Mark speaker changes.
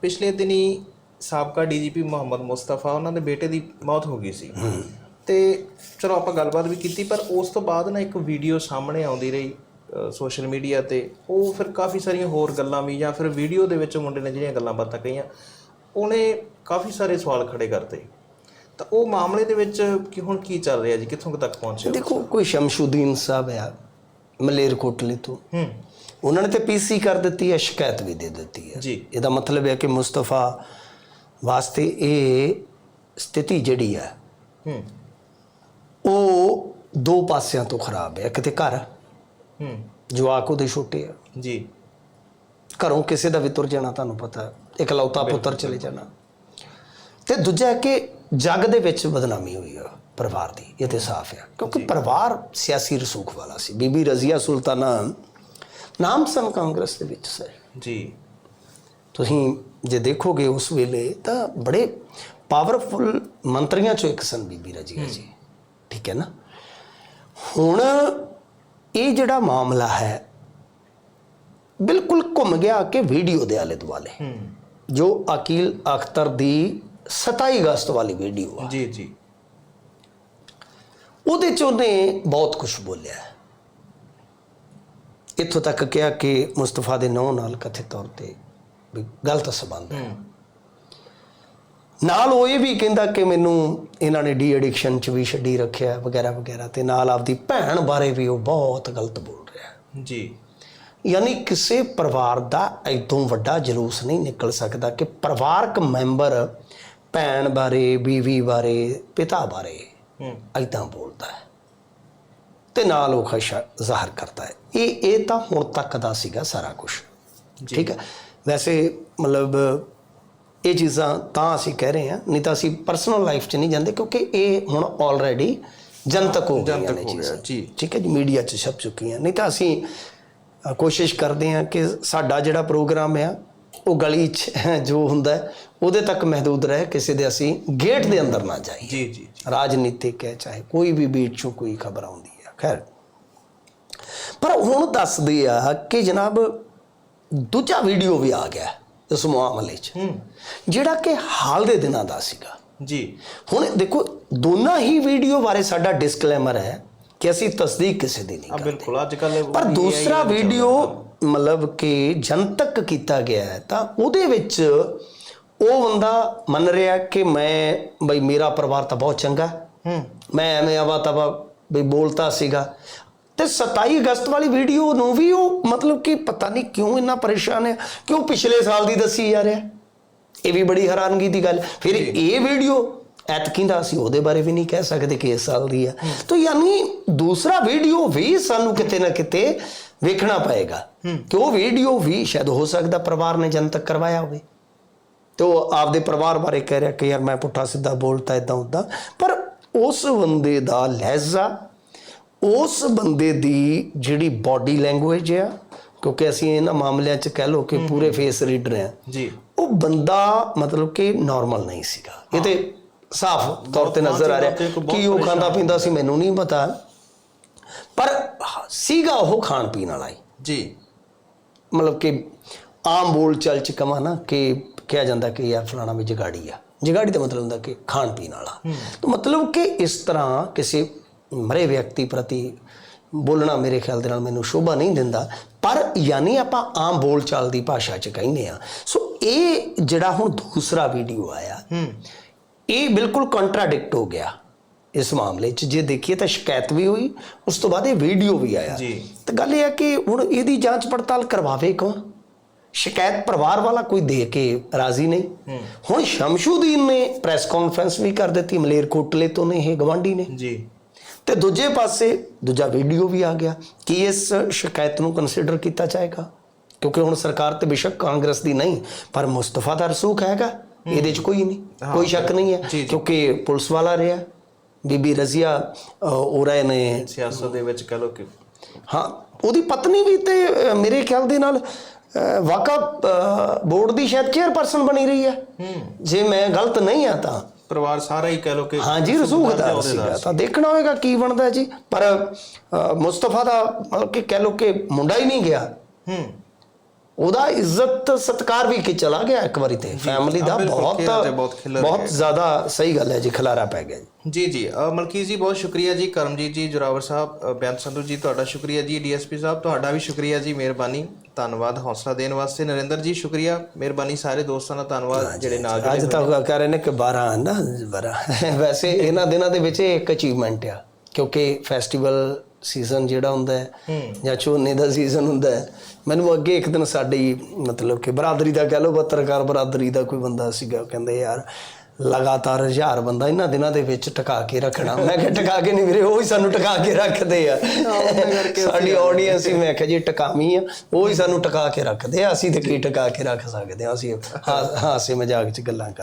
Speaker 1: ਪਿਛਲੇ ਦਿਨੀ ਸਾਬਕਾ ਡੀਜੀਪੀ ਮੁਹੰਮਦ ਮੁਸਤਫਾ ਉਹਨਾਂ ਦੇ ਬੇਟੇ ਦੀ ਮੌਤ ਹੋ ਗਈ ਸੀ। ਤੇ ਚਲੋ ਆਪਾਂ ਗੱਲਬਾਤ ਵੀ ਕੀਤੀ ਪਰ ਉਸ ਤੋਂ ਬਾਅਦ ਨਾ ਇੱਕ ਵੀਡੀਓ ਸਾਹਮਣੇ ਆਉਂਦੀ ਰਹੀ ਸੋਸ਼ਲ ਮੀਡੀਆ ਤੇ। ਉਹ ਫਿਰ ਕਾਫੀ ਸਾਰੀਆਂ ਹੋਰ ਗੱਲਾਂ ਵੀ ਜਾਂ ਫਿਰ ਵੀਡੀਓ ਦੇ ਵਿੱਚ ਮੁੰਡੇ ਨੇ ਜਿਹੜੀਆਂ ਗੱਲਾਂ ਬਾਤਾਂ ਕਹੀਆਂ ਉਹਨੇ ਕਾਫੀ ਸਾਰੇ ਸਵਾਲ ਖੜੇ ਕਰਤੇ। ਤਾਂ ਉਹ ਮਾਮਲੇ ਦੇ ਵਿੱਚ ਕਿ ਹੁਣ ਕੀ ਚੱਲ ਰਿਹਾ ਜੀ ਕਿੱਥੋਂ ਤੱਕ ਪਹੁੰਚਿਆ
Speaker 2: ਦੇਖੋ ਕੋਈ ਸ਼ਮਸ਼ੂਦੀਨ ਸਾਹਿਬ ਆ ਮਲੇਰਕੋਟਲੇ ਤੋਂ।
Speaker 1: ਹੂੰ।
Speaker 2: ਉਹਨਾਂ ਨੇ ਤੇ ਪੀਸੀ ਕਰ ਦਿੱਤੀ ਹੈ ਸ਼ਿਕਾਇਤ ਵੀ ਦੇ ਦਿੱਤੀ ਹੈ।
Speaker 1: ਜੀ।
Speaker 2: ਇਹਦਾ ਮਤਲਬ ਹੈ ਕਿ ਮੁਸਤਫਾ ਵਾਸਤੇ ਇਹ ਸਥਿਤੀ ਜਿਹੜੀ ਹੈ
Speaker 1: ਹੂੰ।
Speaker 2: ਉਹ ਦੋ ਪਾਸਿਆਂ ਤੋਂ ਖਰਾਬ ਹੈ ਇੱਕ ਤੇ ਘਰ
Speaker 1: ਹੂੰ।
Speaker 2: ਜਵਾਕ ਉਹਦੇ ਛੋਟੇ ਆ।
Speaker 1: ਜੀ।
Speaker 2: ਘਰੋਂ ਕਿਸੇ ਦਾ ਵੀ ਤੁਰ ਜਾਣਾ ਤੁਹਾਨੂੰ ਪਤਾ ਹੈ ਇਕਲੌਤਾ ਪੁੱਤਰ ਚਲੇ ਜਾਣਾ। ਤੇ ਦੂਜਾ ਕਿ ਜੱਗ ਦੇ ਵਿੱਚ ਬਦਨਾਮੀ ਹੋਈ ਆ। ਪਰਿਵਾਰ ਦੀ ਇਹ ਤੇ ਸਾਫ਼ ਹੈ। ਕਿਉਂਕਿ ਪਰਿਵਾਰ ਸਿਆਸੀ ਰਸੂਖ ਵਾਲਾ ਸੀ। ਬੀਬੀ ਰਜ਼ੀਆ ਸੁਲਤਾਨਾ ਨਾਮ ਸਨ ਕਾਂਗਰਸ ਦੇ ਵਿੱਚ ਸਰ।
Speaker 1: ਜੀ।
Speaker 2: ਤੁਸੀਂ ਜੇ ਦੇਖੋਗੇ ਉਸ ਵੇਲੇ ਤਾਂ ਬੜੇ ਪਾਵਰਫੁਲ ਮੰਤਰੀਆਂ ਚੋਂ ਇੱਕ ਸਨ ਬੀਬੀ ਰਜ਼ੀਆ ਜੀ। ਠੀਕ ਹੈ ਨਾ? ਹੁਣ ਇਹ ਜਿਹੜਾ ਮਾਮਲਾ ਹੈ ਬਿਲਕੁਲ ਘੁੰਮ ਗਿਆ ਕਿ ਵੀਡੀਓ ਦੇ ਆਲੇ ਦੁਆਲੇ। ਜੋ ਅਕੀਲ ਅਖਤਰ ਦੀ 27 ਅਗਸਤ ਵਾਲੀ ਵੀਡੀਓ ਆ।
Speaker 1: ਜੀ ਜੀ।
Speaker 2: ਉਹਦੇ ਚ ਉਹਨੇ ਬਹੁਤ ਕੁਝ ਬੋਲਿਆ। ਇੱਥੋਂ ਤੱਕ ਕਿਹਾ ਕਿ ਮੁਸਤਫਾ ਦੇ ਨੌ ਨਾਲ ਕਥਿਤ ਤੌਰ ਤੇ ਵੀ ਗਲਤ ਸਬੰਧ ਹੈ। ਨਾਲ ਉਹ ਇਹ ਵੀ ਕਹਿੰਦਾ ਕਿ ਮੈਨੂੰ ਇਹਨਾਂ ਨੇ ਡੀ ਐਡਿਕਸ਼ਨ ਚ ਵੀ ਛੱਡੀ ਰੱਖਿਆ ਵਗੈਰਾ ਵਗੈਰਾ ਤੇ ਨਾਲ ਆਪਦੀ ਭੈਣ ਬਾਰੇ ਵੀ ਉਹ ਬਹੁਤ ਗਲਤ ਬੋਲ ਰਿਹਾ
Speaker 1: ਜੀ।
Speaker 2: ਯਾਨੀ ਕਿਸੇ ਪਰਿਵਾਰ ਦਾ ਇਦੋਂ ਵੱਡਾ ਜਲੂਸ ਨਹੀਂ ਨਿਕਲ ਸਕਦਾ ਕਿ ਪਰਿਵਾਰਕ ਮੈਂਬਰ ਭੈਣ ਬਾਰੇ ਬੀਵੀ ਬਾਰੇ ਪਿਤਾ ਬਾਰੇ ਐਦਾਂ ਬੋਲਦਾ ਹੈ। ਤੇ ਨਾਲ ਉਹ ਖਸ਼ਾ ਜ਼ਾਹਰ ਕਰਦਾ ਹੈ। ਇਹ ਇਹ ਤਾਂ ਹੁਣ ਤੱਕ ਦਾ ਸੀਗਾ ਸਾਰਾ ਕੁਝ ਠੀਕ ਹੈ। ਵੈਸੇ ਮਤਲਬ ਇਹ ਚੀਜ਼ਾਂ ਤਾਂ ਅਸੀਂ ਕਹਿ ਰਹੇ ਹਾਂ ਨਹੀਂ ਤਾਂ ਅਸੀਂ ਪਰਸਨਲ ਲਾਈਫ 'ਚ ਨਹੀਂ ਜਾਂਦੇ ਕਿਉਂਕਿ ਇਹ ਹੁਣ ਆਲਰੇਡੀ ਜਨਤਕ ਹੋ ਗਈਆਂ ਨੇ ਚੀਜ਼ਾਂ।
Speaker 1: ਜੀ।
Speaker 2: ਠੀਕ ਹੈ ਜੀ ਮੀਡੀਆ 'ਚ ਛਪ ਚੁੱਕੀਆਂ। ਨਹੀਂ ਤਾਂ ਅਸੀਂ ਕੋਸ਼ਿਸ਼ ਕਰਦੇ ਹਾਂ ਕਿ ਸਾਡਾ ਜਿਹੜਾ ਪ੍ਰੋਗਰਾਮ ਆ ਉਹ ਗਲੀ 'ਚ ਜੋ ਹੁੰਦਾ ਉਹਦੇ ਤੱਕ ਮਹਦੂਦ ਰਹੇ ਕਿਸੇ ਦੇ ਅਸੀਂ ਗੇਟ ਦੇ ਅੰਦਰ ਨਾ ਜਾਈਏ।
Speaker 1: ਜੀ ਜੀ
Speaker 2: ਰਾਜਨੀਤਿਕ ਹੈ ਚਾਹੇ ਕੋਈ ਵੀ ਬੀਟ ਚੋਂ ਕੋਈ ਖਬਰ ਆਉਂਦੀ ਹੈ ਖੈਰ। ਪਰ ਹੁਣ ਦੱਸਦੇ ਆ ਕਿ ਜਨਾਬ ਦੂਜਾ ਵੀਡੀਓ ਵੀ ਆ ਗਿਆ ਇਸ ਮਾਮਲੇ 'ਚ ਜਿਹੜਾ ਕਿ ਹਾਲ ਦੇ ਦਿਨਾਂ ਦਾ ਸੀਗਾ।
Speaker 1: ਜੀ।
Speaker 2: ਹੁਣ ਦੇਖੋ ਦੋਨਾਂ ਹੀ ਵੀਡੀਓ ਬਾਰੇ ਸਾਡਾ ਡਿਸਕਲੇਮਰ ਹੈ ਕਿ ਅਸੀਂ ਤਸਦੀਕ ਕਿਸੇ ਦੀ ਨਹੀਂ
Speaker 1: ਆ ਬਿਲਕੁਲ ਅੱਜ ਕੱਲ
Speaker 2: ਪਰ ਦੂਸਰਾ ਵੀਡੀਓ ਮਤਲਬ ਕਿ ਜਨਤਕ ਕੀਤਾ ਗਿਆ ਹੈ ਤਾਂ ਉਹਦੇ ਵਿੱਚ ਉਹ ਬੰਦਾ ਮੰਨ ਰਿਹਾ ਕਿ ਮੈਂ ਬਈ ਮੇਰਾ ਪਰਿਵਾਰ ਤਾਂ ਬਹੁਤ ਚੰਗਾ ਹੈ। ਮੈਂ ਐਵੇਂ ਆਵਾ ਤਵਾ ਬਈ ਬੋਲਤਾ ਸੀਗਾ। ਤੇ 27 ਅਗਸਤ ਵਾਲੀ ਵੀਡੀਓ ਨੂੰ ਵੀ ਉਹ ਮਤਲਬ ਕਿ ਪਤਾ ਨਹੀਂ ਕਿਉਂ ਇੰਨਾ ਪਰੇਸ਼ਾਨ ਹੈ ਕਿਉਂ ਪਿਛਲੇ ਸਾਲ ਦੀ ਦੱਸੀ ਜਾ ਰਿਹਾ ਇਹ ਵੀ ਬੜੀ ਹੈਰਾਨਗੀ ਦੀ ਗੱਲ। ਫਿਰ ਇਹ ਵੀਡੀਓ ਐਤਕੀ ਦਾ ਅਸੀਂ ਉਹਦੇ ਬਾਰੇ ਵੀ ਨਹੀਂ ਕਹਿ ਸਕਦੇ ਕਿ ਇਸ ਸਾਲ ਦੀ ਆ ਤਾਂ ਯਾਨੀ ਦੂਸਰਾ ਵੀਡੀਓ ਵੀ ਸਾਨੂੰ ਕਿਤੇ ਨਾ ਕਿਤੇ ਵੇਖਣਾ ਪਏਗਾ ਕਿ ਉਹ ਵੀਡੀਓ ਵੀ ਸ਼ਾਇਦ ਹੋ ਸਕਦਾ ਪਰਿਵਾਰ ਨੇ ਜਨਤਕ ਕਰਵਾਇਆ ਹੋਵੇ। ਤੇ ਉਹ ਆਪਦੇ ਪਰਿਵਾਰ ਬਾਰੇ ਕਹਿ ਰਿਹਾ ਕਿ ਯਾਰ ਮੈਂ ਪੁੱਠਾ ਸਿੱਧਾ ਬੋਲਤਾ ਇਦਾਂ ਉਦਾਂ ਪਰ ਉਸ ਬੰਦੇ ਦਾ ਲਹਿਜ਼ਾ ਉਸ ਬੰਦੇ ਦੀ ਜਿਹੜੀ ਬਾਡੀ ਲੈਂਗੁਏਜ ਆ ਕਿਉਂਕਿ ਅਸੀਂ ਇਹਨਾਂ ਮਾਮਲਿਆਂ 'ਚ ਕਹਿ ਲਓ ਕਿ ਪੂਰੇ ਫੇਸ ਰੀਡਰ ਆ।
Speaker 1: ਜੀ।
Speaker 2: ਉਹ ਬੰਦਾ ਮਤਲਬ ਕਿ ਨਾਰਮਲ ਨਹੀਂ ਸੀਗਾ। ਇਹ ਤੇ ਸਾਫ਼ ਤੌਰ ਤੇ ਨਜ਼ਰ ਆ ਰਿਹਾ ਕਿ ਉਹ ਖਾਂਦਾ ਪੀਂਦਾ ਸੀ ਮੈਨੂੰ ਨਹੀਂ ਪਤਾ। ਪਰ ਸੀਗਾ ਉਹ ਖਾਣ ਪੀਣ ਵਾਲਾ ਹੀ।
Speaker 1: ਜੀ।
Speaker 2: ਮਤਲਬ ਕਿ ਆਮ ਬੋਲ ਚਾਲ ਚ ਕਮਾ ਨਾ ਕਿ ਕਿਹਾ ਜਾਂਦਾ ਕਿ ਯਾਰ ਫਲਾਣਾ ਵੀ ਜਗਾੜੀ ਆ। ਜਗਾੜੀ ਦਾ ਮਤਲਬ ਹੁੰਦਾ ਕਿ ਖਾਣ ਪੀਣ ਵਾਲਾ। ਤਾਂ ਮਤਲਬ ਕਿ ਇਸ ਤਰ੍ਹਾਂ ਕਿਸੇ ਮਰੇ ਵਿਅਕਤੀ ਪ੍ਰਤੀ ਬੋਲਣਾ ਮੇਰੇ ਖਿਆਲ ਦੇ ਨਾਲ ਮੈਨੂੰ ਸ਼ੋਭਾ ਨਹੀਂ ਦਿੰਦਾ। ਪਰ ਯਾਨੀ ਆਪਾਂ ਆਮ ਬੋਲ ਚਾਲ ਦੀ ਭਾਸ਼ਾ ਚ ਕਹਿੰਦੇ ਆ ਸੋ ਇਹ ਜਿਹੜਾ ਹੁਣ ਦੂਸਰਾ ਵੀਡੀਓ ਆਇਆ ਇਹ ਬਿਲਕੁਲ ਕੰਟਰਾਡਿਕਟ ਹੋ ਗਿਆ। ਇਸ ਮਾਮਲੇ 'ਚ। ਜੇ ਦੇਖੀਏ ਤਾਂ ਸ਼ਿਕਾਇਤ ਵੀ ਹੋਈ ਉਸ ਤੋਂ ਬਾਅਦ ਇਹ ਵੀਡੀਓ ਵੀ ਆਇਆ।
Speaker 1: ਜੀ।
Speaker 2: ਤਾਂ ਗੱਲ ਇਹ ਹੈ ਕਿ ਹੁਣ ਇਹਦੀ ਜਾਂਚ ਪੜਤਾਲ ਕਰਵਾਵੇ ਕੌਣ? ਸ਼ਿਕਾਇਤ ਪਰਿਵਾਰ ਵਾਲਾ ਕੋਈ ਦੇ ਕੇ ਰਾਜ਼ੀ ਨਹੀਂ। ਹੁਣ ਸ਼ਮਸ਼ੂਦੀਨ ਨੇ ਪ੍ਰੈਸ ਕਾਨਫਰੰਸ ਵੀ ਕਰ ਦਿੱਤੀ ਮਲੇਰਕੋਟਲੇ ਤੋਂ ਨੇ ਇਹ ਗਵਾਂਢੀ ਨੇ।
Speaker 1: ਜੀ।
Speaker 2: ਤੇ ਦੂਜੇ ਪਾਸੇ ਦੂਜਾ ਵੀਡੀਓ ਵੀ ਆ ਗਿਆ ਕਿ ਇਸ ਸ਼ਿਕਾਇਤ ਨੂੰ ਕੰਸੀਡਰ ਕੀਤਾ ਜਾਏਗਾ। ਕਿਉਂਕਿ ਹੁਣ ਸਰਕਾਰ ਤੇ ਬਿਸ਼ੱਕ ਕਾਂਗਰਸ ਦੀ ਨਹੀਂ ਪਰ ਮੁਸਤਫਾ ਦਾ ਰਸੂਖ ਹੈਗਾ। ਇਹਦੇ 'ਚ ਕੋਈ ਨਹੀਂ ਕੋਈ ਸ਼ੱਕ ਨਹੀਂ ਹੈ। ਕਿਉਂਕਿ ਪੁਲਿਸ ਵਾਲਾ ਰਿਹਾ। ਬੀਬੀ ਰਜ਼ੀਆ ਔਰਾ ਨੇ।
Speaker 1: ਸਿਆਸਤ ਦੇ ਵਿੱਚ ਕਹ ਲੋ ਕਿ
Speaker 2: ਹਾਂ ਉਹਦੀ ਪਤਨੀ ਵੀ ਤੇ ਮੇਰੇ ਖਿਆਲ ਦੇ ਨਾਲ ਵਾਕਾ ਬੋਰਡ ਦੀ ਸ਼ਾਇਦ ਚੇਅਰਪਰਸਨ ਬਣੀ ਰਹੀ ਹੈ। ਜੇ ਮੈਂ ਗਲਤ ਨਹੀਂ ਆ ਤਾਂ।
Speaker 1: ਪਰਿਵਾਰ ਸਾਰਾ ਹੀ ਕਹ ਲੋ ਕਿ
Speaker 2: ਹਾਂ ਜੀ ਰਸੂਖਦਾਰ ਸੀਗਾ। ਤਾਂ ਦੇਖਣਾ ਹੋਏਗਾ ਕੀ ਬਣਦਾ ਜੀ। ਪਰ ਮੁਸਤਫਾ ਦਾ ਮਤਲਬ ਕਿ ਕਹਿ ਲੋ ਕਿ ਮੁੰਡਾ ਹੀ ਨਹੀਂ ਗਿਆ।
Speaker 1: ਹੂੰ।
Speaker 2: ਉਹਦਾ ਇੱਜ਼ਤ ਸਤਕਾਰ ਵੀ ਕਿ ਚਲਾ ਗਿਆ ਇੱਕ ਵਾਰੀ ਤੇ। ਫੈਮਿਲੀ ਦਾ ਬਹੁਤ
Speaker 1: ਬਹੁਤ।
Speaker 2: ਜ਼ਿਆਦਾ ਸਹੀ ਗੱਲ ਹੈ ਜੀ ਖਲਾਰਾ ਪੈ ਗਿਆ ਜੀ।
Speaker 1: ਜੀ ਮਲਕੀਤ ਜੀ ਬਹੁਤ ਸ਼ੁਕਰੀਆ ਜੀ ਕਰਮਜੀਤ ਜੀ ਜੁਰਾਵਰ ਸਾਹਿਬ ਬੇਅੰਤ ਸੰਧੂ ਜੀ ਤੁਹਾਡਾ ਸ਼ੁਕਰੀਆ ਜੀ ਡੀਐਸਪੀ ਸਾਹਿਬ ਤੁਹਾਡਾ ਵੀ ਸ਼ੁਕਰੀਆ ਜੀ ਮਿਹਰਬਾਨੀ। ਧੰਨਵਾਦ ਹੌਸਲਾ ਦੇਣ ਵਾਸਤੇ। ਨਰਿੰਦਰ ਜੀ ਸ਼ੁਕਰੀਆ ਮਿਹਰਬਾਨੀ ਸਾਰੇ ਦੋਸਤਾਂ ਦਾ ਧੰਨਵਾਦ ਜਿਹੜੇ ਨਾਲ
Speaker 2: ਅੱਜ ਤੱਕ ਕਹਿ ਰਹੇ ਨੇ ਕਿ 12 ਨਾ 12 ਵੈਸੇ ਇਹਨਾਂ ਦਿਨਾਂ ਦੇ ਵਿੱਚ ਇੱਕ ਅਚੀਵਮੈਂਟ ਆ ਕਿਉਂਕਿ ਫੈਸਟੀਵਲ ਸੀਜ਼ਨ ਜਿਹੜਾ ਹੁੰਦਾ ਹੈ ਜਾਂ ਝੋਨੇ ਦਾ ਸੀਜ਼ਨ ਹੁੰਦਾ ਹੈ ਮੈਨੂੰ ਅੱਗੇ ਇੱਕ ਦਿਨ ਸਾਡੀ ਮਤਲਬ ਕਿ ਬਰਾਦਰੀ ਦਾ ਕਹਿ ਲਓ ਪੱਤਰਕਾਰ ਬਰਾਦਰੀ ਦਾ ਕੋਈ ਬੰਦਾ ਸੀਗਾ ਕਹਿੰਦੇ ਯਾਰ ਲਗਾਤਾਰ ਹਜ਼ਾਰ ਬੰਦਾ ਇਹਨਾਂ ਦਿਨਾਂ ਦੇ ਵਿੱਚ ਟਿਕਾ ਕੇ ਰੱਖਣਾ। ਮੈਂ ਕਿਹਾ ਟਿਕਾ ਕੇ ਨਹੀਂ ਵੀਰੇ ਉਹ ਹੀ ਸਾਨੂੰ ਟਿਕਾ ਕੇ ਰੱਖਦੇ ਆ। ਸਾਡੀ ਆਡੀਅנס ਹੀ ਮੈਂ ਕਿਹਾ ਜੀ ਟਿਕਾਵੀਂ ਆ ਉਹ ਹੀ ਸਾਨੂੰ ਟਿਕਾ ਕੇ ਰੱਖਦੇ ਆ ਅਸੀਂ ਤੇ ਕੀ ਟਿਕਾ ਕੇ ਰੱਖ ਸਕਦੇ ਆ? ਅਸੀਂ ਹਾ- ਹਾਸੇ ਮਜ਼ਾਕ ਚ ਗੱਲਾਂ